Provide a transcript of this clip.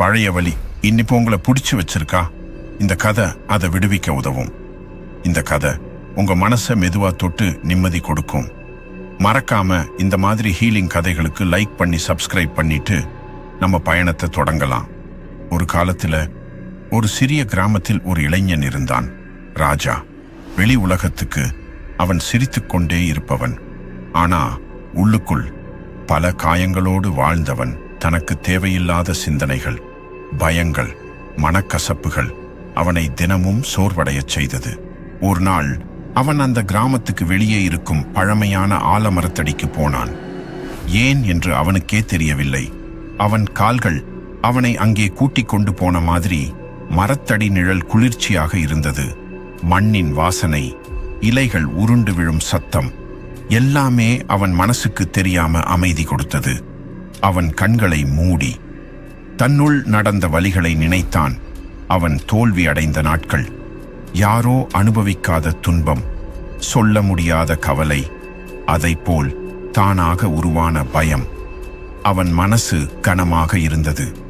பழைய வழி இன்னிப்போ உங்களை பிடிச்சி வச்சிருக்கா? இந்த கதை அதை விடுவிக்க உதவும். இந்த கதை உங்க மனசை மெதுவா தொட்டு நிம்மதி கொடுக்கும். மறக்காம இந்த மாதிரி ஹீலிங் கதைகளுக்கு லைக் பண்ணி சப்ஸ்கிரைப் பண்ணிட்டு நம்ம பயணத்தை தொடங்கலாம். ஒரு காலத்துல ஒரு சிறிய கிராமத்தில் ஒரு இளைஞன் இருந்தான். ராஜா. வெளி உலகத்துக்கு அவன் சிரித்துக்கொண்டே இருப்பவன். ஆனா உள்ளுக்குள் பல காயங்களோடு வாழ்ந்தவன். தனக்கு தேவையில்லாத சிந்தனைகள். பயங்கள் மனக்கசப்புகள் அவனை தினமும் சோர்வடையச் செய்தது. ஒரு நாள் அவன் அந்த கிராமத்துக்கு வெளியே இருக்கும் பழமையான ஆலமரத்தடிக்கு போனான். ஏன் என்று அவனுக்கே தெரியவில்லை. அவன் கால்கள் அவனை அங்கே கூட்டிக் கொண்டு போன மாதிரி மரத்தடி நிழல் குளிர்ச்சியாக இருந்தது. மண்ணின் வாசனை இலைகள் உருண்டு விழும் சத்தம் எல்லாமே அவன் மனசுக்கு தெரியாம அமைதி கொடுத்தது. அவன் கண்களை மூடி தன்னுள் நடந்த வழிகளை நினைத்தான் அவன் தோல்வி அடைந்த நாட்கள். யாரோ அனுபவிக்காத துன்பம் சொல்ல முடியாத கவலை அதைப்போல் தானாக உருவான பயம். அவன் மனசு கனமாக இருந்தது.